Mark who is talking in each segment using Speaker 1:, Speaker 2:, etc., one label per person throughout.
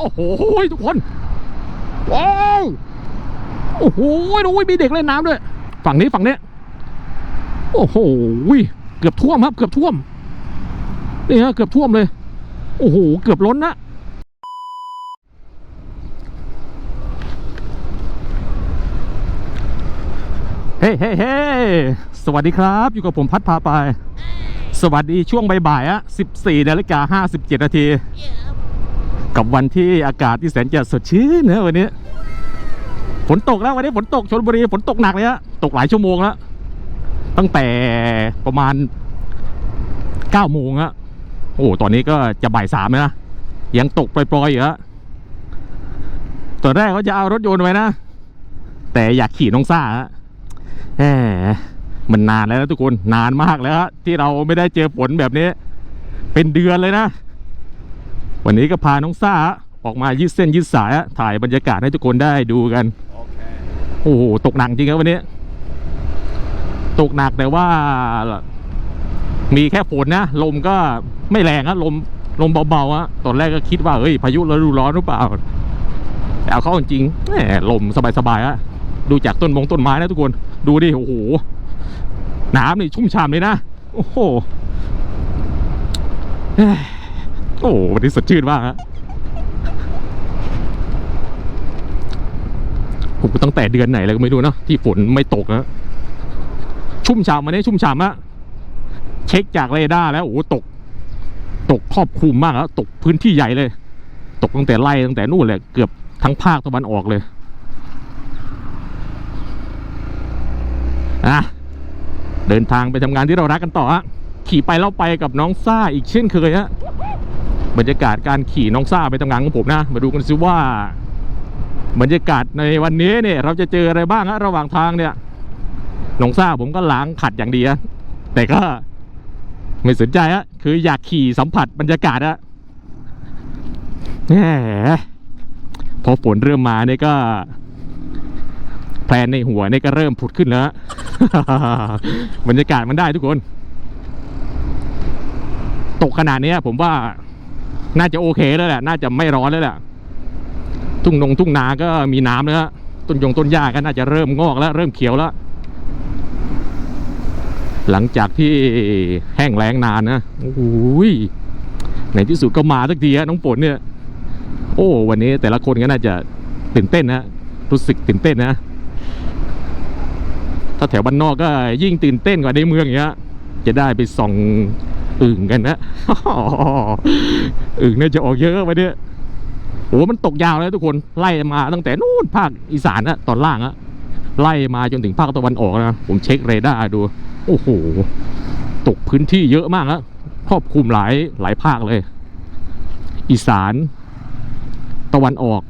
Speaker 1: โอ้โหทุกคน ว้าวโอ้โหดูมีเด็กเล่นน้ำด้วย ฝั่งนี้ฝั่งนี้ โอ้โหเกือบท่วมครับ เกือบท่วมนี่ฮะเกือบท่วมเลย โอ้โห เกือบล้นนะเฮ้เฮ้เฮ้สวัสดีครับ อยู่กับผมพัดพาไป สวัสดีช่วงบ่ายๆอะ14นาฬิกา57นาที กับวันที่อากาศที่แสนจะสดชื่นนะวันนี้ ฝนตกแล้ววันนี้ฝนตกชนบุรีฝนตกหนักเลยฮะตกหลายชั่วโมงแล้วตั้งแต่ประมาณ9โมงอะโอ้ตอนนี้ก็จะบ่ายสามแล้วนะยังตกปล่อยๆอยู่ฮะตอนแรกเขาจะเอารถยนต์ไว้นะ แต่อยากขี่น้องซ่าฮะแหมมันนานแล้วนะทุกคนนานมากแล้วที่เราไม่ได้เจอฝนแบบนี้ เป็นเดือนเลยนะ วันนี้ก็พาน้องซ่าออกมายืดเส้นยืดสายอะถ่ายบรรยากาศให้ทุกคนได้ดูกันโอ้โหตกหนักจริงครับวันนี้ ตกหนักแต่ว่า มีแค่ฝนนะลมก็ไม่แรงอะลมลมเบาๆอะตอนแรกก็คิดว่าเฮ้ยพายุฤดูร้อนหรือเปล่าแต่เอาเข้าจริงๆแหมลมสบายๆอะดูจากต้นมงต้นไม้นะทุกคนดูดิโอ้โหน้ำนี่ชุ่มฉ่ำเลยนะโอ้โหเฮ้ย โอ้วันนี้สดชื่นมากฮะโอ้โหตั้งแต่เดือนไหนแล้วก็ไม่รู้เนอะที่ฝนไม่ตกนะชุ่มฉ่ำมันนี้ชุ่มฉ่ำอะเช็คจากเรดาร์แล้วโอ้โหตก ตกครอบคลุมมากแล้วตกพื้นที่ใหญ่เลย ตกตั้งแต่ไล่ตั้งแต่นู่นเลยเกือบทั้งภาคตะวันออกเลยอะเดินทางไปทำงานที่เรารักกันต่อฮะขี่ไปเล่าไปกับน้องซ่าอีกเช่นเคยฮะ บรรยากาศการขี่น้องซ่าไปทำงานของผมนะ มาดูกันซิว่า บรรยากาศในวันนี้เนี่ย เราจะเจออะไรบ้างฮะระหว่างทางเนี่ยน้องซ่าผมก็ล้างขัดอย่างดีฮะแต่ก็ไม่สนใจอะคืออยากขี่สัมผัสบรรยากาศอะแหมพอฝนเริ่มมาเนี่ยก็แพลนในหัวเนี่ยก็เริ่มผุดขึ้นแล้วบรรยากาศมันได้ทุกคน ตกขนาดเนี้ยผมว่า น่าจะโอเคแล้วแหละ น่าจะไม่ร้อนแล้วแหละ ทุ่งนงทุ่งนาก็มีน้ำแล้ว ต้นยงต้นหญ้าก็น่าจะเริ่มงอกแล้ว เริ่มเขียวแล้ว หลังจากที่แห้งแล้งนานนะโอ้ยในที่สุดก็มาสักทีฮะน้องฝนเนี่ย โอ้ วันนี้แต่ละคนก็น่าจะตื่นเต้นนะรู้สึกตื่นเต้นนะ ถ้าแถวบ้านนอกก็ยิ่งตื่นเต้นกว่าในเมืองอย่างเงี้ย จะได้ไปส่อง อึ่งกันนะอึ่งเนี่ยจะออกเยอะวันนี้โอ้มันตกยาวเลยทุกคนไล่มาตั้งแต่นู่นภาคอีสานนะตอนล่างอะไล่มาจนถึงภาคตะวันออกนะผมเช็คเรดาร์ดู โอ้โห ตกพื้นที่เยอะมากแล้วครอบคลุมหลายหลายภาคเลย อีสาน ตะวันออก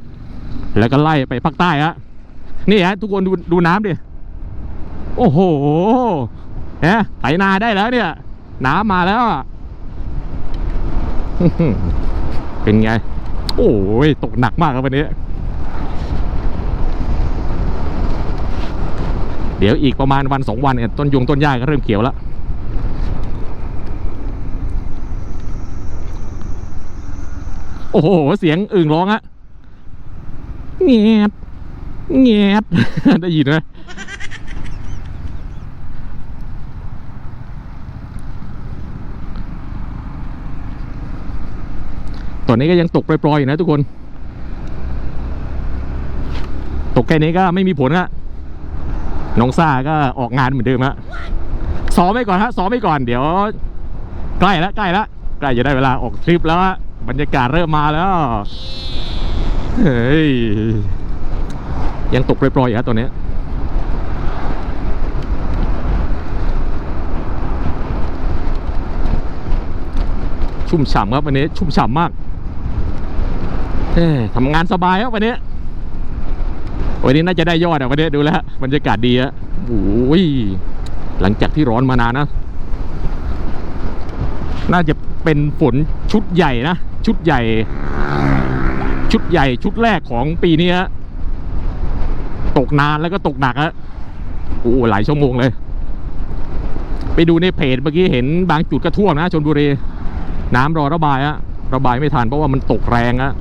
Speaker 1: แล้วก็ไล่ไปภาคใต้ฮะนี่ฮะทุกคนดูดูน้ำดิโอ้โหเฮ้ไถนาได้แล้วเนี่ย น้ำมาแล้วอะเป็นไง โอ้ยตกหนักมากครับวันนี้ เดี๋ยวอีกประมาณวันสองวันเนี่ยต้นยงต้นหญ้าก็เริ่มเขียวแล้วโอ้โห เสียงอึ่งร้องอะเงียบเงียบได้ยินไหม อนนี้ก็ยังตกปล่อยๆอยู่นะทุกคน ตกแค่นี้ก็ไม่มีผลอะน้องซ่าก็ออกงานเหมือนเดิมฮะซ้อมไว้ก่อนฮะซ้อมไว้ก่อนเดี๋ยว ใกล้แล้วใกล้แล้วใกล้จะได้เวลาออกทริปแล้วบรรยากาศเริ่มมาแล้วเฮ้ยยังตกปล่อยๆอยู่ฮะตัวนี้ชุ่มฉ่ำครับวันนี้ชุ่มฉ่ำมาก เอ้ยทำงานสบายครับวันนี้ วันนี้น่าจะได้ยอดอะวันนี้ดูแล้วบรรยากาศดีอะโอ้ยหลังจากที่ร้อนมานานนะ น่าจะเป็นฝนชุดใหญ่นะ ชุดใหญ่ ชุดใหญ่ชุดแรกของปีนี้ฮะตกนานแล้วก็ตกหนักฮะโอ้หลายชั่วโมงเลย ไปดูในเพจเมื่อกี้เห็นบางจุดก็ท่วมนะชนบุรี น้ำรอระบายฮะระบายไม่ทันเพราะว่ามันตกแรงฮะ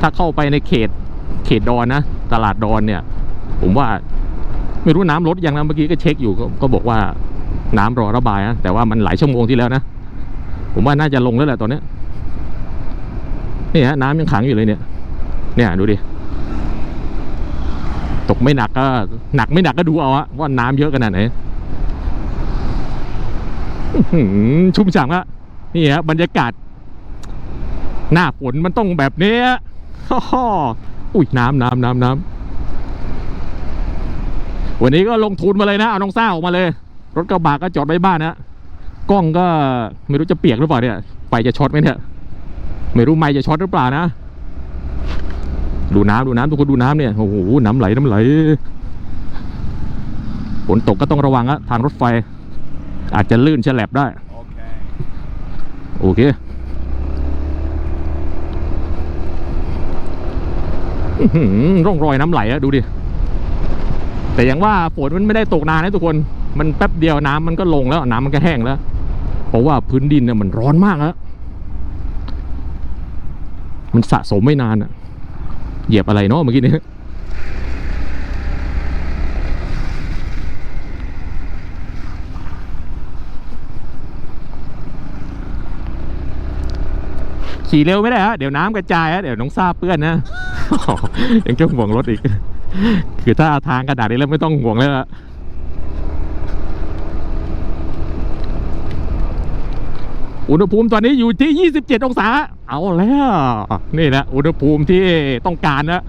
Speaker 1: ถ้าเข้าไปในเขตเขตดอนนะ ตลาดดอนเนี่ย ผมว่าไม่รู้น้ำลดยังนะเมื่อกี้ก็เช็คอยู่ก็บอกว่าน้ำรอระบายนะแต่ว่ามันหลายชั่วโมงที่แล้วนะ ผมว่าน่าจะลงแล้วแหละตอนนี้นี่ฮะน้ำยังขังอยู่เลยเนี่ย เนี่ยดูดิตกไม่หนักก็ หนักไม่หนักก็ดูเอาอะว่าน้ำเยอะขนาดไหนชุ่มฉ่ำอะนี่ฮะบรรยากาศ หน้าฝนมันต้องแบบนี้ อฮ่ออุ้ยน้ำน้ำน้ำน้ำวันนี้ก็ลงทุนมาเลยนะ เอาน้องซ่าออกมาเลย รถกระบะก็จอดไว้บ้านนะกล้องก็ไม่รู้จะเปียกหรือเปล่าเนี่ยไฟจะช็อตไหมเนี่ยไม่รู้ไม้จะช็อตหรือเปล่านะ ดูน้ำดูน้ำทุกคนดูน้ำเนี่ยโอ้โหน้ำไหลน้ำไหลฝนตกก็ต้องระวังอะทางรถไฟ อาจจะลื่นฉลับได้ โอเคอื้อหือ ร่องรอยน้ำไหลอะดูดิ แต่อย่างว่าฝนมันไม่ได้ตกนานนะทุกคน มันแป๊บเดียวน้ำมันก็ลงแล้วน้ำมันก็แห้งแล้ว เพราะว่าพื้นดินเนี่ยมันร้อนมากแล้วมันสะสมไม่นานอะเหยียบอะไรเนาะเมื่อกี้นี้ขี่เร็วไม่ได้ฮะเดี๋ยวน้ำกระจายฮะเดี๋ยวน้องซาเปื้อนนะ ยังจะห่วงรถอีก คือถ้าทางกระดาษนี้แล้วไม่ต้องห่วงแล้วอุณหภูมิตอนนี้อยู่ที่ 27 องศา เอาแล้ว นี่นะ อุณหภูมิที่ต้องการนะ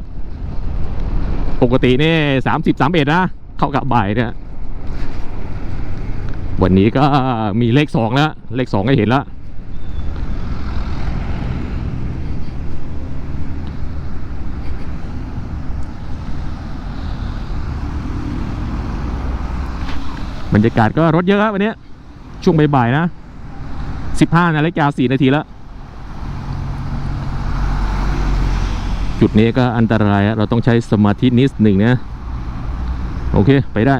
Speaker 1: ปกตินี่ 30 31 นะ เข้ากับบ่ายเนี่ย วันนี้ก็มีเลขสองแล้ว เลขสองให้เห็นแล้ว บรรยากาศก็รถเยอะครับวันนี้ช่วงบ่ายๆนะ 15นาฬิกา4นาทีแล้ว จุดนี้ก็อันตรายเราต้องใช้สมาธินิดหนึ่งนะ โอเค ไปได้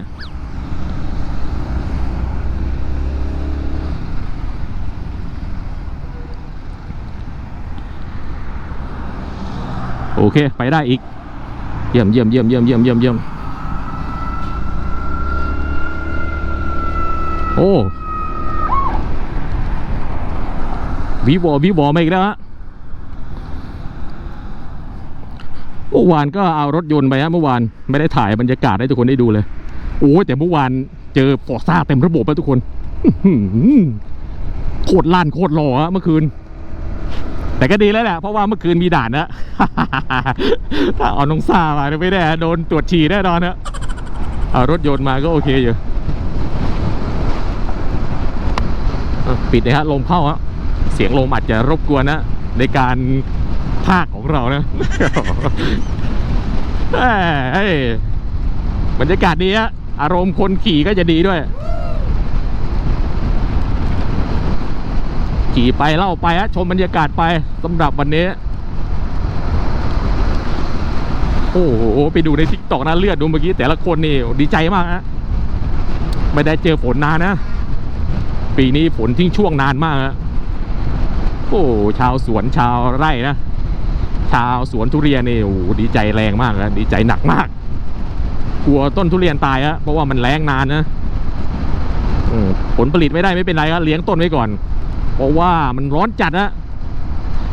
Speaker 1: โอเค ไปได้อีก เยี่ยมเยี่ยมเยี่ยมเยี่ยมเยี่ยมเยี่ยมเยี่ยม โอ้วีวอวีวอมาอีกแล้วฮะเมื่อวานก็เอารถยนต์ไปฮะเมื่อวานไม่ได้ถ่ายบรรยากาศให้ทุกคนได้ดูเลยโอ้แต่เมื่อวานเจอฟอร์ซ่าเต็มระบบแล้วทุกคนโคตรลั่นโคตรหล่อฮะเมื่อคืน แต่ก็ดีแล้วแหละเพราะว่าเมื่อคืนมีด่านนะถ้าเอาน้องซ่ามาไม่ได้โดนตรวจฉี่แน่นอนนะเอารถยนต์มาก็โอเคอยู่ อะ ปิดเลยฮะลมเข้าฮะเสียงลมอาจจะรบกวนนะในการภาคของเรานะบรรยากาศดีฮะอารมณ์คนขี่ก็จะดีด้วย ขี่ไปเล่าไปฮะชมบรรยากาศไปสำหรับวันนี้ โอ้โห ไปดูในทิกตอกนะเลือดดูเมื่อกี้แต่ละคนนี่ดีใจมากฮะไม่ได้เจอฝนนานนะ ปีนี้ฝนทิ้งช่วงนานมากฮะโอ้ชาวสวนชาวไร่นะชาวสวนทุเรียนนี่โอ้ดีใจแรงมากนะดีใจหนักมาก กลัวต้นทุเรียนตายฮะเพราะว่ามันแรงนานนะผลผลิตไม่ได้ไม่เป็นไรครับเลี้ยงต้นไว้ก่อน เพราะว่ามันร้อนจัดนะ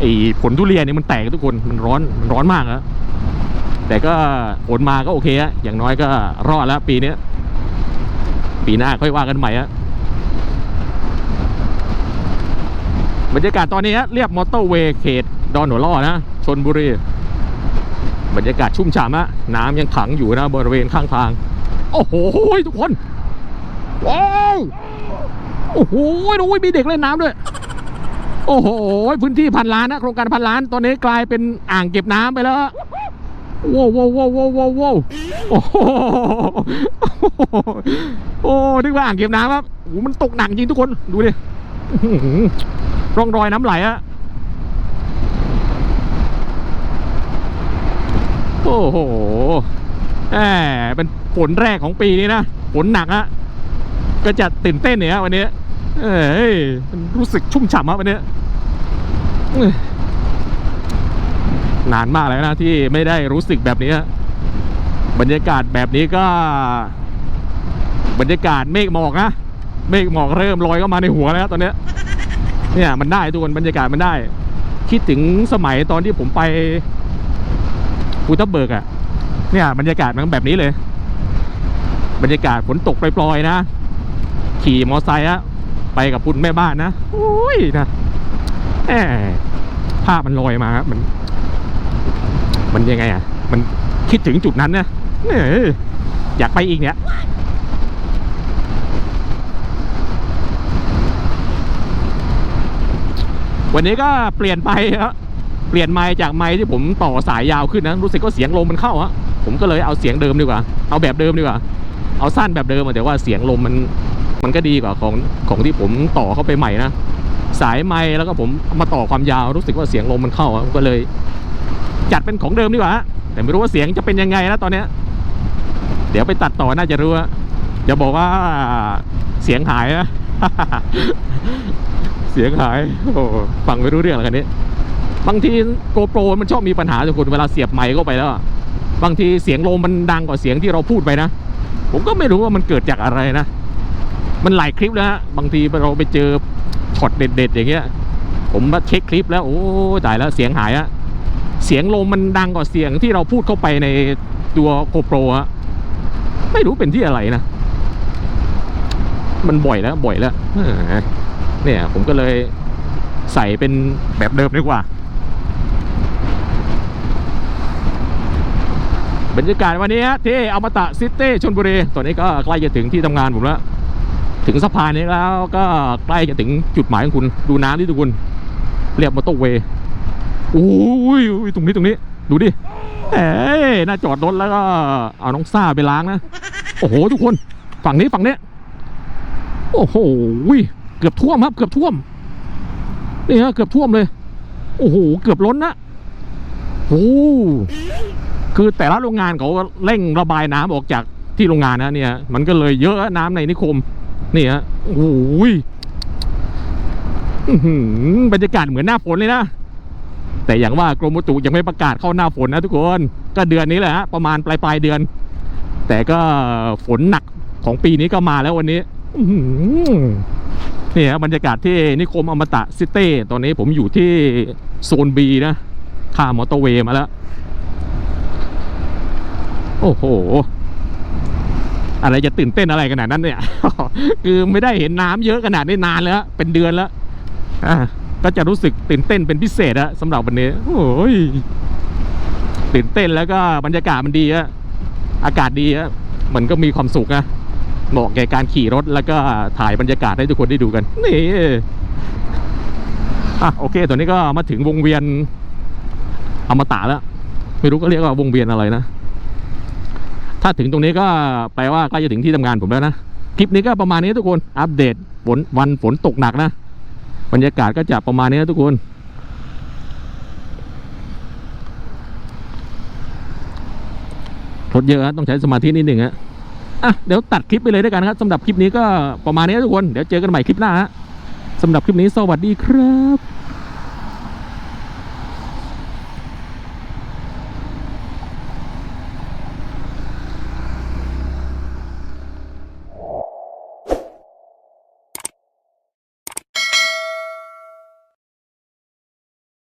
Speaker 1: ไอ้ผลทุเรียนนี่มันแตกทุกคนมันร้อนมันร้อนมากนะแต่ก็ผลมาก็โอเคฮะอย่างน้อยก็รอดแล้วปีนี้ปีหน้าค่อยว่ากันใหม่ฮะ บรรยากาศตอนนี้เรียบมอเตอร์เวย์เขตดอนหัวล่อนะชนบุรี บรรยากาศชุ่มฉ่ำฮะน้ำยังขังอยู่นะบริเวณข้างทาง โอ้โหทุกคน ว้าวโอ้โหดูมีเด็กเล่นน้ำด้วย โอ้โหพื้นที่พันล้านนะโครงการพันล้านตอนนี้กลายเป็นอ่างเก็บน้ำไปแล้วว้าวว้าวว้าวว้าวว้าวว้าวโอ้โหโอ้นึกว่าอ่างเก็บน้ำครับโอ้มันตกหนักจริงทุกคนดูดิ ร่องรอยน้ำไหลอะโอ้โหแหมเป็นฝนแรกของปีนี้นะฝนหนักอะก็จะตื่นเต้นเนี่ยวันนี้ เอ้ยรู้สึกชุ่มฉ่ำอะวันนี้นานมากแล้วนะที่ไม่ได้รู้สึกแบบนี้ บรรยากาศแบบนี้ก็ บรรยากาศเมฆหมอกนะเมฆหมอกเริ่มลอยเข้ามาในหัวแล้วตอนนี้ เนี่ยมันได้ทุกคนบรรยากาศมันได้ คิดถึงสมัยตอนที่ผมไปภูทับเบิกอะเนี่ยบรรยากาศมันแบบนี้เลย บรรยากาศฝนตกปล่อยๆนะ ขี่มอไซค์อะไปกับคุณแม่บ้านนะโอ้ยนะแหมภาพมันลอยมาครับมัน มันยังไงอะมันคิดถึงจุดนั้นนะเอออยากไปอีกเนี่ย วันนี้ก็เปลี่ยนไปครับเปลี่ยนไมค์จากไมค์ที่ผมต่อสายยาวขึ้นนะรู้สึกว่าเสียงลมมันเข้าอะผมก็เลยเอาเสียงเดิมดีกว่า เอาแบบเดิมดีกว่า เอาสั้นแบบเดิมแต่ว่าเสียงลมมันมันก็ดีกว่าของของที่ผมต่อเข้าไปใหม่นะสายไมค์แล้วก็ผมมาต่อความยาวรู้สึกว่าเสียงลมมันเข้าก็เลย จัดเป็นของเดิมดีกว่าแต่ไม่รู้ว่าเสียงจะเป็นยังไงนะตอนเนี้ย เดี๋ยวไปตัดต่อน่าจะรู้อะจะบอกว่าเสียงหายนะ สียงหายโอ้ฟังไม่รู้เรื่องอะไรกันนี้ บางทีโกโปรมันชอบมีปัญหาทุกคนเวลาเสียบไมค์เข้าไปแล้วบางทีเสียงลมมันดังกว่าเสียงที่เราพูดไปนะ ผมก็ไม่รู้ว่ามันเกิดจากอะไรนะ มันหลายคลิปแล้วฮะบางทีเราไปเจอช็อตเด็ด ๆ อย่างเงี้ย ผมมาเช็คคลิปแล้วโอ้ตายแล้วเสียงหายอะเสียงลมมันดังกว่าเสียงที่เราพูดเข้าไปในตัวโกโปรอะไม่รู้เป็นที่อะไรนะ มันบ่อยแล้วบ่อยแล้ว เนี่ย ผมก็เลยใส่เป็นแบบเดิมดีกว่า บรรยากาศวันนี้ที่อมตะซิตี้ชนบุรีตอนนี้ก็ใกล้จะถึงที่ทำงานผมแล้ว ถึงสะพานนี้แล้วก็ใกล้จะถึงจุดหมายของคุณดูน้ำที่ทุกคนเรียบมอเตอร์เวย์โอ้ยตรงนี้ตรงนี้ ดูดิเอ้น่าจอดรถแล้วก็เอาน้องซ่าไปล้างนะ โอ้โห ทุกคน ฝั่งนี้ฝั่งนี้ โอ้โห เกือบท่วมครับ เกือบท่วมนี่ฮะเกือบท่วมเลย โอ้โหเกือบล้นนะโอ้คือแต่ละโรงงานเขาเร่งระบายน้ำออกจากที่โรงงานนะเนี่ย มันก็เลยเยอะน้ำในนิคมนี่ฮะโอ้โหบรรยากาศเหมือนหน้าฝนเลยนะแต่อย่างว่ากรมอุตุยังไม่ประกาศเข้าหน้าฝนนะทุกคน ก็เดือนนี้แหละฮะประมาณปลายปลายเดือน แต่ก็ฝนหนักของปีนี้ก็มาแล้ววันนี้ นี่ฮะบรรยากาศที่นิคมอมตะซิตี้ตอนนี้ผมอยู่ที่โซน B นะข้ามมอเตอร์เวย์มาแล้ว โอ้โห อะไรจะตื่นเต้นอะไรขนาดนั้นเนี่ย คือไม่ได้เห็นน้ำเยอะขนาดนี้นานแล้ว เป็นเดือนแล้วอะก็จะรู้สึกตื่นเต้นเป็นพิเศษอะสำหรับวันนี้โอ้ยตื่นเต้นแล้วก็บรรยากาศมันดีอะอากาศดีอะมันก็มีความสุขนะ เหมาะแก่การขี่รถแล้วก็ถ่ายบรรยากาศให้ทุกคนได้ดูกัน นี่อะโอเคตัวนี้ก็มาถึงวงเวียนอมตะแล้วไม่รู้ก็เรียกว่าวงเวียนอะไรนะ ถ้าถึงตรงนี้ก็แปลว่าใกล้จะถึงที่ทำงานผมแล้วนะ คลิปนี้ก็ประมาณนี้ทุกคน อัปเดตฝนวันฝนตกหนักนะ บรรยากาศก็จะประมาณนี้นะทุกคน รถเยอะนะต้องใช้สมาธินิดหนึ่งฮะ อะเดี๋ยวตัดคลิปไปเลยด้วยกันครับสำหรับคลิปนี้ก็ประมาณนี้ทุกคน เดี๋ยวเจอกันใหม่คลิปหน้าฮะสำหรับคลิปนี้สวัสดีครับ